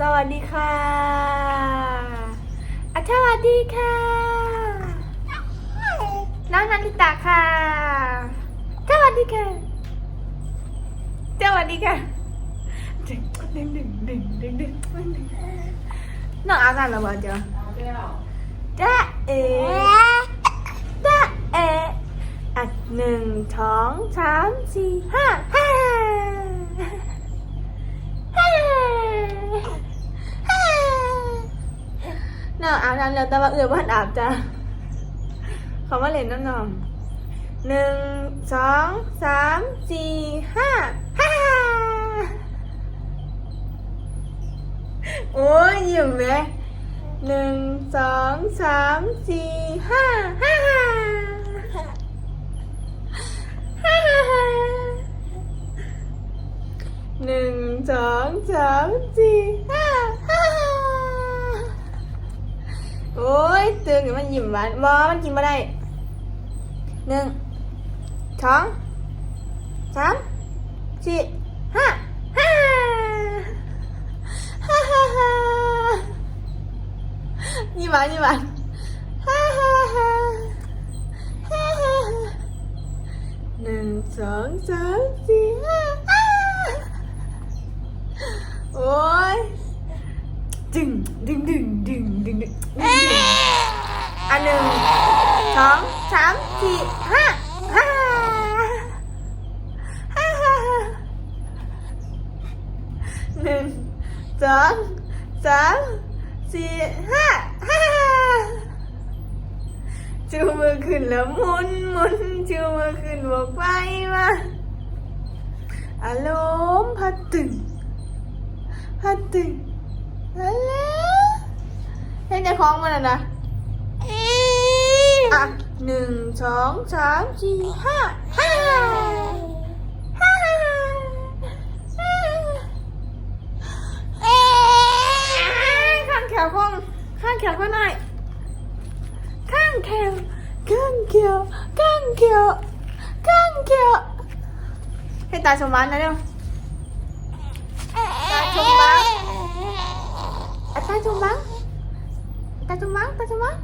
สวัสดีค่ะอะสวัสดีค่ะ น้องนันทิตาค่ะ สวัสดีค่ะ สวัสดีค่ะดึงดึงดึงดึงดึงดึงดึงน้องอากันแล้วบ่เจ้าจ้าเอ๋จ้าเอ๋อะหนึ่งสองสามสี่ห้าห้าห้าน้ อาบน้ำแล้วแต่ว่าเอือบ้านอาบจ้าเขามาเล่นน้ำนองหนึ่งสองสามสี่ห้าห้าโอ้ยยิ้มเลยหนึ่งสองสามสี่ห้าห้าห้าห้าหนึ่งสองสามสี่ห้าห้า โอ้ยตื่นขึ้นมายิ้มหวานบอมันกินมาได้หนึ่งสองสามสี่ห้าห้าฮ่าฮ่าฮ่ายิ้มหวานยิ้มหวานฮ่าฮ่าฮ่าฮ่าฮ่าหนึ่งสองสามสี่ห้าห้าโอ้ยดึงดึงดึงดึงดึงอันหนึ่ง สองสามสี่ห้าห้าฮ่าหนึ่งสองสามสี่ห้าห้าชูมือขึ้นแล้วหมุนหมุนชูมือขึ้นบอกไปมาอารมณ์พัดตึงพัดตึงอะไรเห็นใจคล้องมันอะนะ อะหนึ่งสองสามสี่ห้าห้าห้าห้าข้างแขวคงข้างแขวก็หน่อยข้างแขวข้างแขวข้างแขวข้างแขวให้ตาชมบ้านนะเร็วตาชมบ้านตาชมบ้านตาชมบ้านตาชมบ้าน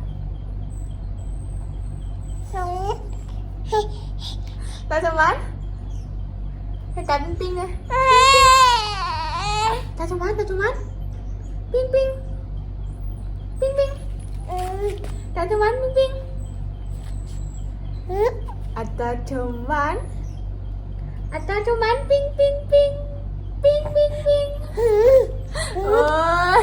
Tajaman? Kita ping ya. Tajaman, tajaman. Ping ping. Ping ping. Tajaman, ping ping. Ada cuman. Ada cuman ping ping ping. Ping ping ping. Oh.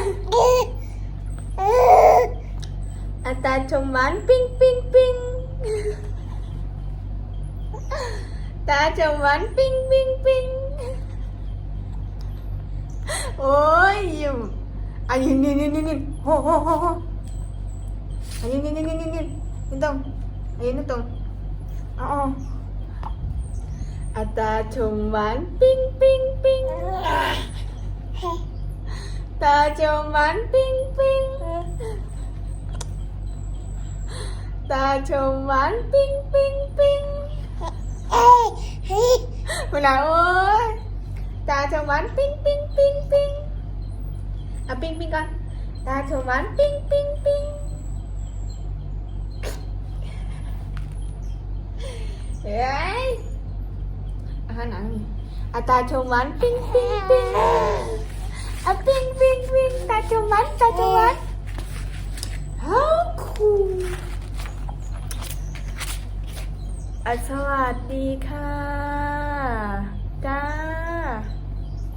Ada cuman ping ping ping. ചുമൻ പിങ് പിങ് പിങ് ഓയ്യും അയ്യോ ഓ ഓ ഓ ഓ അയ്യോ ഇതോ അയ്യോ തോ ഓ ta trùng bánh ping ping ping. Ta trùng bánh ping ping. Ta trùng bánh ping ping ping. Mình nào ôi Ta thường bắn ping ping ping ping. À ping ping con. Ta thường bắn ping ping ping. Đấy. À hả nặng À ta thường bắn ping ping ping. À ping ping ping. Ta thường bắn ta thường bắn oh cool อะสวัสดีค่ะ จ้า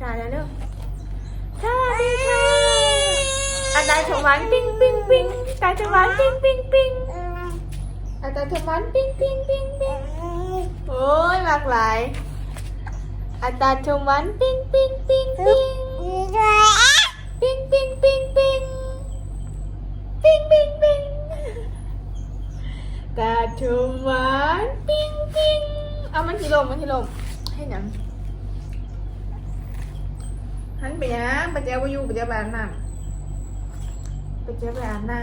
จ้าแล้วเร็วสวัสดีค่ะอาจารย์ชมหวานปิ้งปิ้งปิ้งอาจารย์ชมหวานปิ้งปิ้งปิ้งอาจารย์ชมหวานปิ้งปิ้งปิ้งปิ้งโอ้ยหลากหลายอาจารย์ชมหวานปิ้งปิ้งปิ้งปิ้งปิ้งปิ้งปิ้งปิ้งปิ้งปิ้ง ปิ้งตาชมหวานปิ้งปิ้งเอามันทีลมมันทีลมให้หนังหันไปยังไปเจ้าไปอยู่ไปเจ้าไปอาบน้ำไปเจ้าไปอาบน้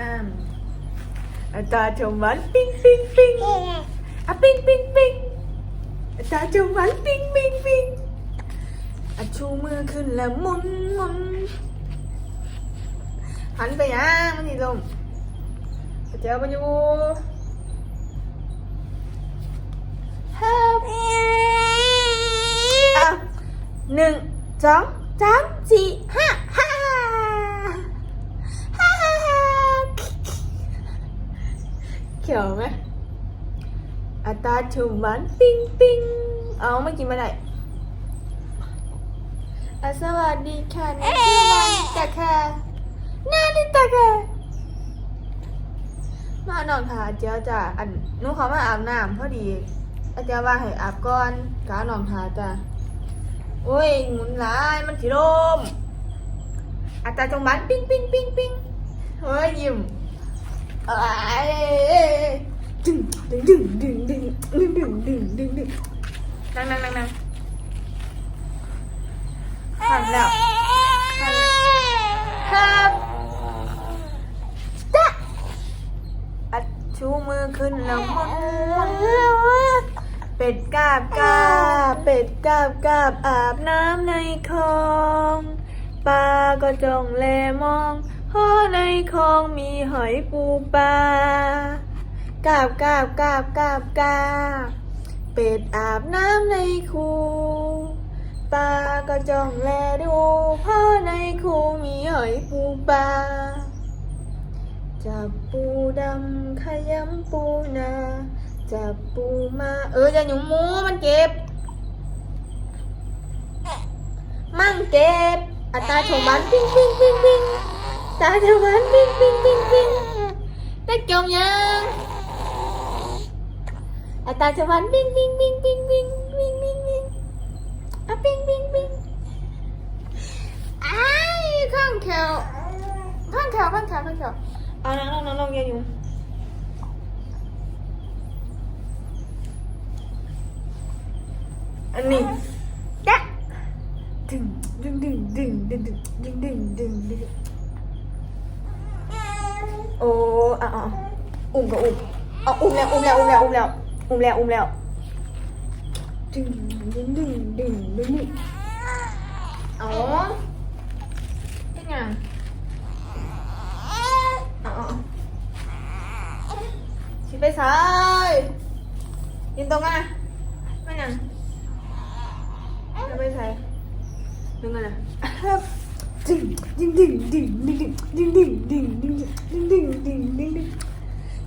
ำตาชมหวานปิ้งปิ้งปิ้งอะปิ้งปิ้งปิ้งตาชมหวานปิ้งปิ้งปิ้งอะชูมือขึ้นแล้วมุนมุนหันไปยังมันสิลมไปเจอปะอยู่ หนึ่งสองสามสี่ห้าฮ่าฮ่าฮ่าเขียวไหมอัตราชุมหวานปิ้งปิ้งเอาไม่กินมาได้อะสวัสดีค่ะนี่ชื่อวานิตาค่ะนานิตาค่ะมานอนค่ะเจ้าจ้ะอันนู้เขามาอาบน้ำพอดีอาจารย์ว่าให้อาบก่อนกานอนทาจ้ะ โอ้ยหมุนหลายมันสิลมอาจารย์จงหวานปิ้งปิ้งปิ้งปิ้งเฮ้ยยิ้มเอ้ยดึงดึงดึงดึงดึงดึงดึงดึงดึงดึงนั่งนั่งนั่งนั่งหันแล้วหันครับจ้ะอัดชูมือขึ้นแล้วหมุนหมุน เป็ดกาบกาบเป็ดกาบกาบอาบน้ำในคลองปลาก็จ้องแลมองเพราะในคลองมีหอยปูปลากาบกาบกาบกาบกาบเป็ดอาบน้ำในคูปลาก็จ้องแลดูเพราะในคูมีหอยปูปลาจับปูดำขยำปูนา จับปูมา เออจะหยุมหมูมันเก็บ มันเก็บอัตราชมบ้านปิ้งปิ้งปิ้งปิ้งตาชมบ้านปิ้งปิ้งปิ้งปิ้งได้จมยังอัตราชมบ้านปิ้งปิ้งปิ้งปิ้งปิ้งปิ้งปิ้งปิ้งอะปิ้งปิ้งปิ้งไอ้ข้างแขวข้างแขวข้างแขวข้างแขวเอาน้องน้องน้องน้องอย่าอยู่อั ก็อุ้มเอาอุ้มแล้วอุ้มแล้วอุ้มแล้วอุ้มแล้วอุ้มแล้วอุ้มแล้วดึงดึงดึงดึงดึงดึงอ๋ ดึงกันนะดึงดึงดึงดึงดึงดึงดึงดึงดึงดึงดึงดึงดึงดึง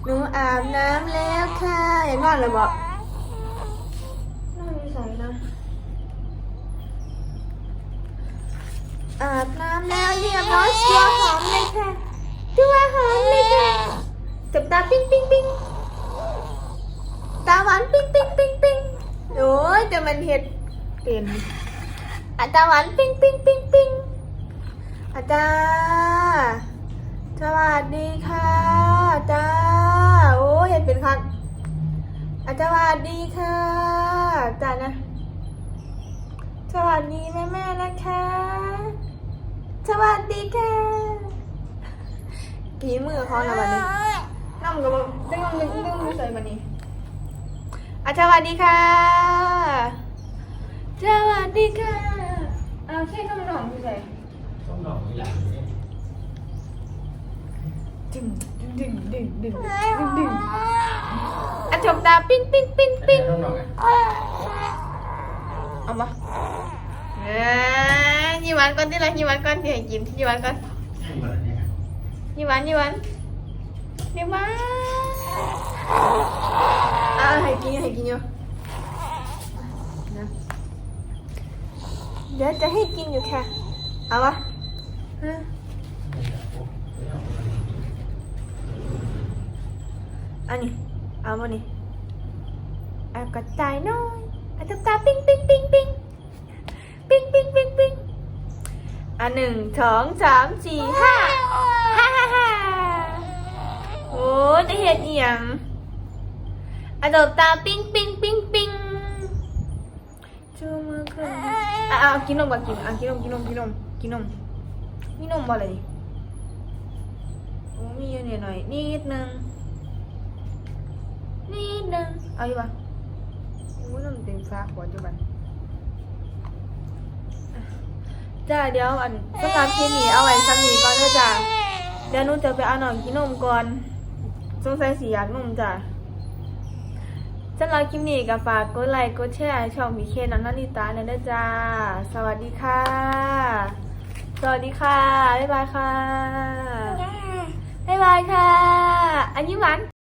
หนูอาบน้ำแล้วค่ะเห็นนอนเลยบอกนอนไม่ใส่นะอาบน้ำแล้วเรียบร้อยตัวหอมเลยค่ะตัวหอมเลยค่ะจับตาปิ้งปิ้งปิ้งตาหวานปิ้งปิ้งปิ้งปิ้งโอ้ยแต่มันเห็ดเต็ม อาจารย์หวานปิ้งปิ้งปิ้งปิ้งอาจารย์สวัสดีค่ะอาจารย์โอ้ยเห็นเป็นคักอาจารย์สวัสดีค่ะอาจารย์นะ สวัสดีแม่แม่ๆนะคะ สวัสดีค่ะกี่มือเขาละวันนี้น้ำกับดึงดึงดึงดึงใส่วันนี้อาจารย์สวัสดีค่ะสวัสดีค่ะ เอาแค่คำนองพี่ใส่ต้องดอกตัวอย่างนี้ดึงดึงดึงดึงดึงดึงดึงอะจบตาปิ้งปิ้งปิ้งปิ้งต้องดอกไงเอามาเอ้ยยี่หวันก่อนที่ไรยี่หวันก่อนที่ให้กินยี่หวันก่อนให้เหมือนเนี่ยยี่หวันยี่หวันยี่หวันอะให้กินให้กินอยู่นะ เดี๋ยวจะให้กินอยู่ค่ะ เอาวะอันนี้ เอามานี่เอากระจายน้อยอาตุ๊กตาปิ้งปิ้งปิ้งปิ้งปิ้งปิ้งปิ้งปิ้งอันหนึ่งสองสามสี่ห้าฮ่าฮ่าฮ่าโอ้จะเห็นอหย่างอาตุ๊กตาปิ้งปิ้งปิ้งปิ้งชูมือขึ้น อะเอากินนมก่อนกินอะกินนมกินนมกินนมกินนมมีนมบ่เลยโอ้มีอยู่นิดหน่อยนิดนึงนิดนึงเอาอยู่ปะอู้น้ำเต็มฟ้าขวดอยู่บันจ้าเดี๋ยวอันสตาร์ทคลิปนี้เอาไว้สักนี้ก่อนเด้อจ้าเดี๋ยวหนูจะไปเอาหน่อยกินนมก่อนสงสัยสิอยากนมจ้ะ สำหรับคลิปนี้ก็ฝากกดไลค์กดแชร์ให้ช่องมีเคน้องนาริตาเนี่ยด้วยจ้า สวัสดีค่ะ สวัสดีค่ะ บ๊ายบายค่ะ บ๊ายบายค่ะ อันยิ้มหวาน